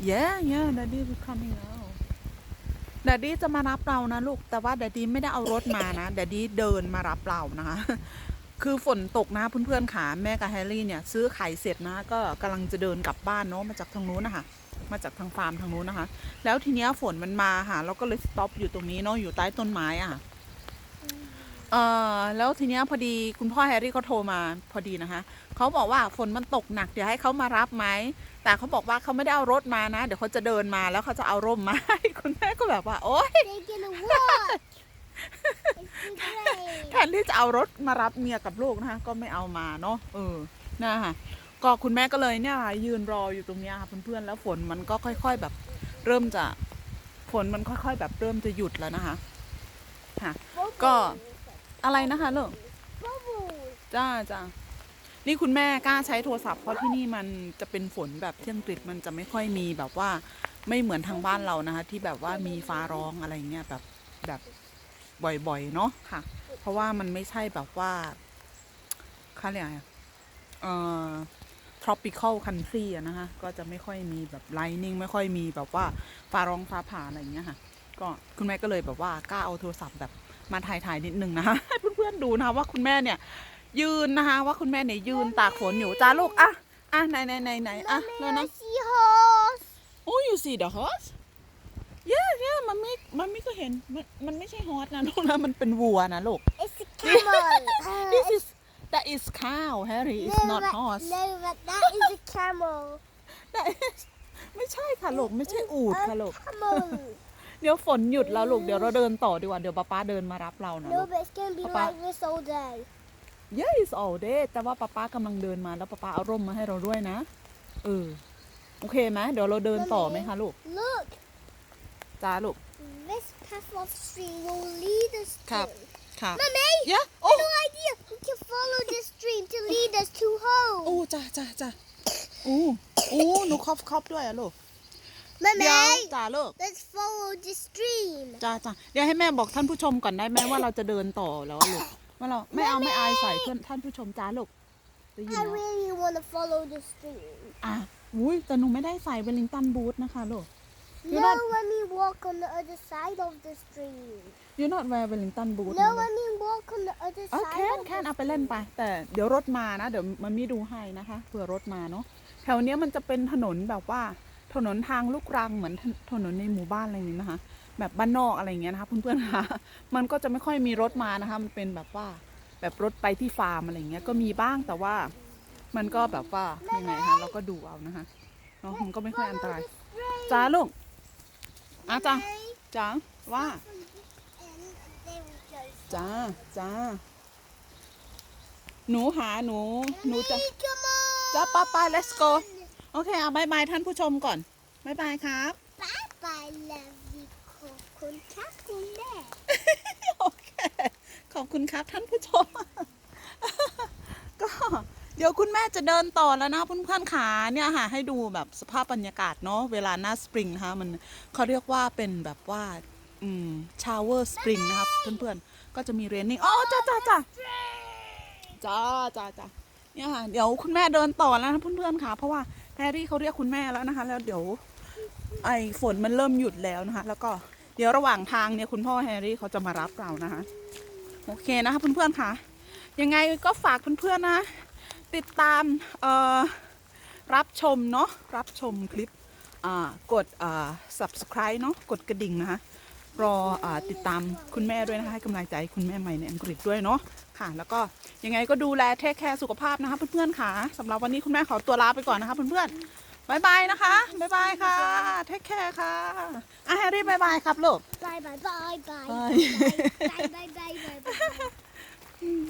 yeah yeah daddy will coming out daddy จะมารับเรานะลูก แต่ว่า daddy ไม่ได้เอารถมานะ daddy เดินมารับเรานะคะ คือฝนตกนะเพื่อนๆขาแม่กับแฮร์รี่เนี่ย ซื้อไข่เสร็จนะ ก็กำลังจะเดินกลับบ้านเนาะ มาจากทางนู้นนะคะ มาจากทางฟาร์มทางนู้นนะคะ แล้วทีเนี้ยฝนมันมาค่ะ เราก็เลยสต็อปอยู่ตรงนี้เนาะ อยู่ใต้ต้นไม้อะ่ะ เออแล้วทีเนี้ยพอดีคุณพ่อแฮร์รี่เขาโทรมาพอดีนะคะเขาบอกว่าฝนมันตกหนักเดี๋ยวให้เขามารับไหมแต่เขาบอกว่าเขาไม่ได้เอารถมานะ เดี๋ยวเขาจะเดินมาแล้วเขาจะเอาร่มมา ให้คุณแม่ก็แบบว่าโอ๊ย They're gonna walk. It's great. แทนที่จะเอารถมารับเมียกับลูกนะคะก็ไม่เอามาเนาะเออนะคะก็คุณแม่ก็เลยเนี่ยค่ะยืนรออยู่ตรงเนี้ยค่ะเพื่อนๆแล้วฝนมันก็ค่อย ๆแบบ เริ่มจะฝนมันค่อย ๆ แบบเริ่มจะหยุดแล้วนะคะ ค่ะ ก็ อะไรนะคะลูก Bubbles. จ้าจ้านี่คุณแม่กล้าใช้โทรศัพท์เพราะที่นี่มันจะเป็นฝนแบบที่อังกฤษมันจะไม่ค่อยมีแบบว่าไม่เหมือนทางบ้านเรานะคะ ที่แบบว่ามีฟ้าร้องอะไรเงี้ยแบบแบบบ่อยๆเนาะค่ะ เพราะว่ามันไม่ใช่แบบว่าเขาเรียกอะไรอะเอ่อ tropical country อะนะคะ ก็จะไม่ค่อยมีแบบ lightning ไม่ค่อยมีแบบว่าฟ้าร้องฟ้าผ่าอะไรอย่างเงี้ยค่ะ ก็คุณแม่ก็เลยแบบว่ากล้าเอาโทรศัพท์แบบ มาถ่ายถ่ายๆนิดนึงนะคะให้เพื่อนๆดูนะคะว่าคุณแม่เนี่ย ยืนนะคะว่าคุณแม่เนี่ยยืนตากฝนอยู่จ้าลูกอะอะไหนไหนไหนไหนอะแล้ว Mommy, นะ I see horse. โอ้ you see the horse yeah yeah มันไม่มันไม่ก็เห็นมันมันไม่ใช่ฮอสนะลูกนะมันเป็นวัวนะลูก It's a camel. this is that is cow Harry it's no, not but, horse no, but that is a camel. that is ไม่ใช่ค่ะลูกไม่ใช่อูฐค่ะลูก Camel. เดี๋ยวฝนหยุดแล้วลูก เดี๋ยวเราเดินต่อดีกว่า เดี๋ยวป้าป้าเดินมารับเรานะ no, ลูก but it's gonna be Papa. like this all day. yeah it's all day แต่ว่าป้าป้ากำลังเดินมาแล้วป้าป้าเอาร่มมาให้เราด้วยนะ เออ โอเคไหมเดี๋ยวเราเดินต่อไหมคะลูก Look, จ้าลูก this path of stream will lead us Cap. to. ค่ะ Mummy, ยะ I โอ้ know idea. We can follow this stream to lead us to home. โอ้จ้าจ้าจ้าอู้อู้หนูครอบครอบด้วยอะลูก เดี๋ยว Mummy, จ้าลูก let's follow the stream. จ้าจ้าเดี๋ยวให้แม่บอกท่านผู้ชมก่อนได้ไหมว่าเราจะเดินต่อแล้วลูกว่าเราไม่เอาไม่อายใส่เพื่อนท่านผู้ชมจ้าลูกได้ยิน I แล้ว really want to follow the stream. อะอุ้ยแต่หนูไม่ได้ใส่เวลลิงตันบูทนะคะลูก You're no, not- let me walk on the other side of the stream. you not wear เวลลิงตันบูท No, let me walk on the other โอ side เค of แค่ the เอาไปเล่นไป แต่เดี๋ยวรถมานะ เดี๋ยวมันมีดูให้นะคะเผื่อรถมาเนาะแถวเนี้ยมันจะเป็นถนนแบบว่า ถนนทางลูกรังเหมือนถนนในหมู่บ้านอะไรอย่างนี้นะคะ แบบบ้านนอกอะไรอย่างเงี้ยนะคะเพื่อนๆคะมันก็จะไม่ค่อยมีรถมานะคะ มันเป็นแบบว่าแบบรถไปที่ฟาร์มอะไรอย่างเงี้ยก็มีบ้างแต่ว่ามันก็แบบว่ายังไงคะเราก็ดูเอานะคะเนาะมันก็ไม่ค่อยอันตรายจ้าลูกอะจ้าจ้าว่าจ้าจ้าหนูหาหนูหนูจะจ้าป้าป้า let's go โอเคเอาบายบายท่านผู้ชมก่อนบายบายครับ Bye bye, lovely coconut coconut. โอเค ขอบคุณครับท่านผู้ชม ก็เดี๋ยวคุณแม่จะเดินต่อแล้วนะเพื่อนๆขาเนี่ยค่ะ ให้ดูแบบสภาพบรรยากาศเนาะเวลาหน้าสปริงนะคะมันเขาเรียกว่าเป็นแบบว่า อืมชาวเวอร์สปริงนะครับเพื่อนๆ ก็จะมีเรนนิ่งอ๋อจ้าจ้าจ้าจ้าจ้าจ้าเนี่ยค่ะ เดี๋ยวคุณแม่เดินต่อแล้วนะเพื่อนๆค่ะเพราะว่า แฮร์รี่เขาเรียกคุณแม่แล้วนะคะ แล้วเดี๋ยวไอ้ฝนมันเริ่มหยุดแล้วนะคะ แล้วก็เดี๋ยวระหว่างทางเนี่ยคุณพ่อแฮร์รี่เขาจะมารับเรานะคะ โอเคนะคะเพื่อนๆค่ะ ยังไงก็ฝากเพื่อนๆนะ ติดตามเอ่อรับชมเนาะรับชมคลิปอ่ากดอ่า subscribe เนาะกดกระดิ่งนะคะ รออ่าติดตามคุณแม่ด้วยนะคะให้กำลังใจคุณแม่ใหม่ในอังกฤษด้วยเนาะค่ะ แล้วก็ยังไงก็ดูแลเทคแคร์สุขภาพนะคะเพื่อนๆค่ะสำหรับวันนี้คุณแม่ขอตัวลาไปก่อนนะคะเพื่อนๆบายบายนะคะบายบายค่ะเทคแคร์ค่ะอะแฮร์รี่บายบายครับลูก Bye bye bye bye. Bye. Bye bye bye bye bye. bye.